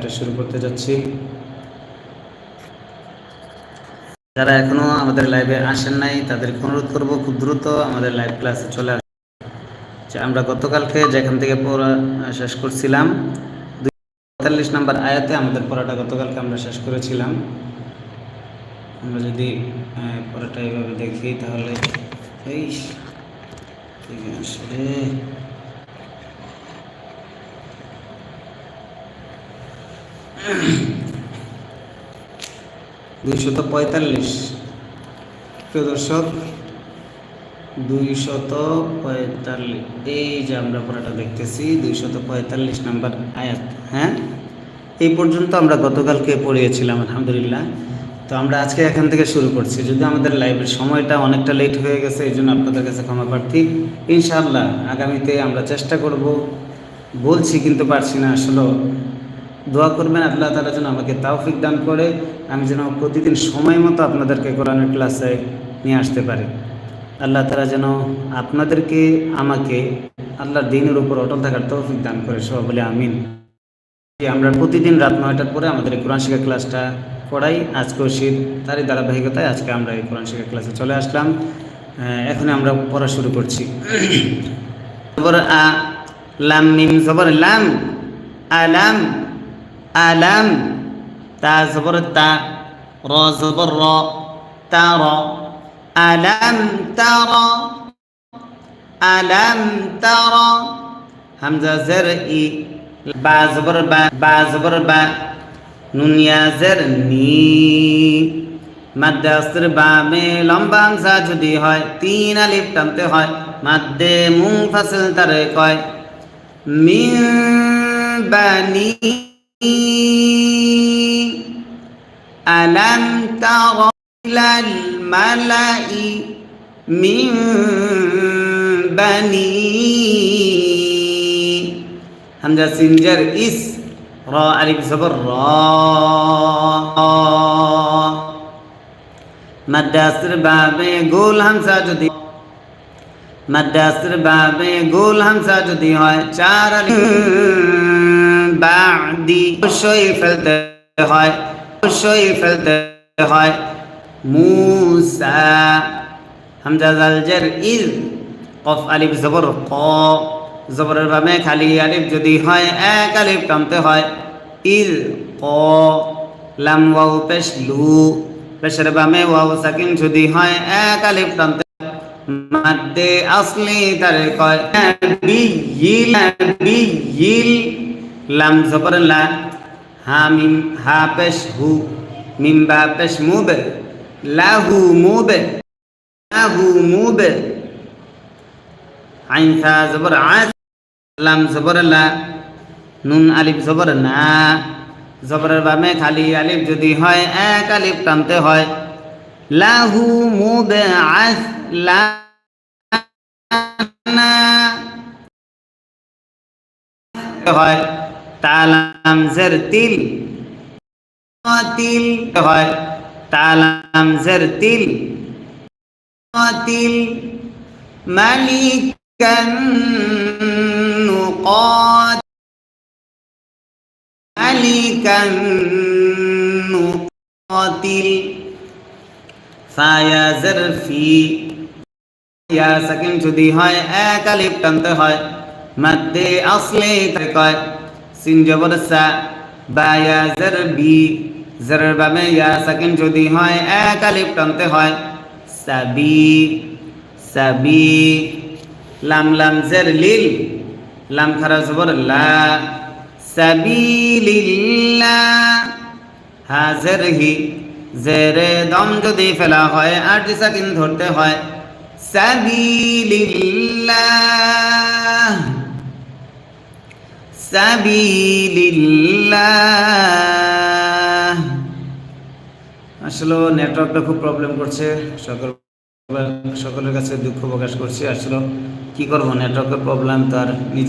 লাইভটা শুরু করতে যাচ্ছি। যারা এখনও আমাদের লাইভে আসেন নাই, তাদেরকে অনুরোধ করব খুব দ্রুত আমাদের লাইভ ক্লাসে চলে আসবে যে আমরা গতকালকে যেখান থেকে পড়া শেষ করছিলাম, দুই পঁয়তাল্লিশ নাম্বার আয়াতে আমাদের পড়াটা গতকালকে আমরা শেষ করেছিলাম। আমরা যদি পড়াটা এইভাবে দেখি তাহলে, এই ঠিক আছে রে। দুইশত পঁয়তাল্লিশ। প্রিয় দর্শক, দুইশত পঁয়তাল্লিশ। এই যে আমরা পড়াটা দেখতেছি, দুইশত পঁয়তাল্লিশ নাম্বার আয়াত হ্যাঁ? এই পর্যন্ত আমরা গতকালকে পড়িয়েছিলাম, আলহামদুলিল্লাহ। তো আমরা আজকে এখান থেকে শুরু করছি। যদি আমাদের লাইভের সময়টা অনেকটা লেট হয়ে গেছে, এই জন্য আপনাদের কাছে ক্ষমা প্রার্থী। ইনশাআল্লাহ, আগামীতে আমরা চেষ্টা করব। বলছি কিন্তু পারছি না, আসলে দোয়া করবেন, আল্লাহ তালা যেন আমাকে তাওফিক দান করে, আমি যেন প্রতিদিন সময় মতো আপনাদেরকে কোরআনের ক্লাসে নিয়ে আসতে পারি। আল্লাহ তালা যেন আপনাদেরকে, আমাকে আল্লাহর দিনের উপর অটল থাকার তৌফিক দান করে সব বলে আমিন। আমরা প্রতিদিন রাত নয়টার পরে আমাদের কোরআন শিক্ষা ক্লাসটা পড়াই আজকেও শীত তারই ধারাবাহিকতায় আজকে আমরা এই কোরআন শিক্ষা ক্লাসে চলে আসলাম। এখন আমরা পড়া শুরু করছি। আ, লাম মিম, জবর লাম আলাম আলাম, তা জবর তা, র জবর র, তা র, আলাম তার আলাম তার হামজা জের ই, বা জবর বা বা জবর বা, নুনিয়া জের নি। মাদ্দে অস্ত্র বামে লম্বা হামজা যদি হয়, তিন আলিফ টানতে হয়, মাদ্দে মুং ফাসিল তারে কয়, মিন বানি ألم تر إلى الملأ من بني همزة سنجر إس را ألف زبر را مداسر بابے گول ہمسا جو دی مداسر بابے گول ہمسا جو دی ہوئے چار علی বাদি অবশ্যই ফেলতে হয়, অবশ্যই ফেলতে হয়। মুসা, হামজা জাল জের ইজ কফ, আলিফ, জবর, ক। জবরের ভাবে খালি আলিফ যদি হয়, এক আলিফ টানতে হয়। ইল, ক। লাম, ওয়াও, পেশ, লু। পেশের বামে ওয়াও, সাকিন যদি হয়, এক আলিফ টানতে মাদ্দে আসলি তারে কয় বিইল বিইল লাম জবর লা, হা মিম, হা পেশ হু, মিম বা পেশ মুবে, লাহু মুবে লাহু মুবে। আইন সা জবর আস লাম জবর লা, নুন আলিফ জবর না। জবরের বামে খালি আলিফ যদি হয়, এক আলিফ টানতে হয়। লাহু মুবে আস, লা হয়। তালাম জের তিল। তিল হয়। তালাম জের তিল। তিল। মালিকান নুকাত। মালিকান নুকাতিল। ফায়া জের ফি। ইয়া সাকিন যদি হয়, এক হয়। মাদ্দে আসলে কয় সিন জবর সা, বা ইয়া জের বি জেরের বামে ইয়া সাকিন যদি হয়, এক আলিফ টানতে হয়। সাবি সাবি লাম লাম জের লিল, লাম খারা জবর লা। সাবিলিল্লাহ হাজের হি জেরে দম যদি ফেলা হয় আর সাকিন ধরতে হয়। সাবিলিল্লাহ সাবিলিল্লাহ। আসলে নেটওয়ার্কটা খুব প্রবলেম করছে। সকল সকলের কাছে দুঃখ প্রকাশ করছি। আসলে কি করব? নেটওয়ার্কের প্রবলেম তার আর নিজে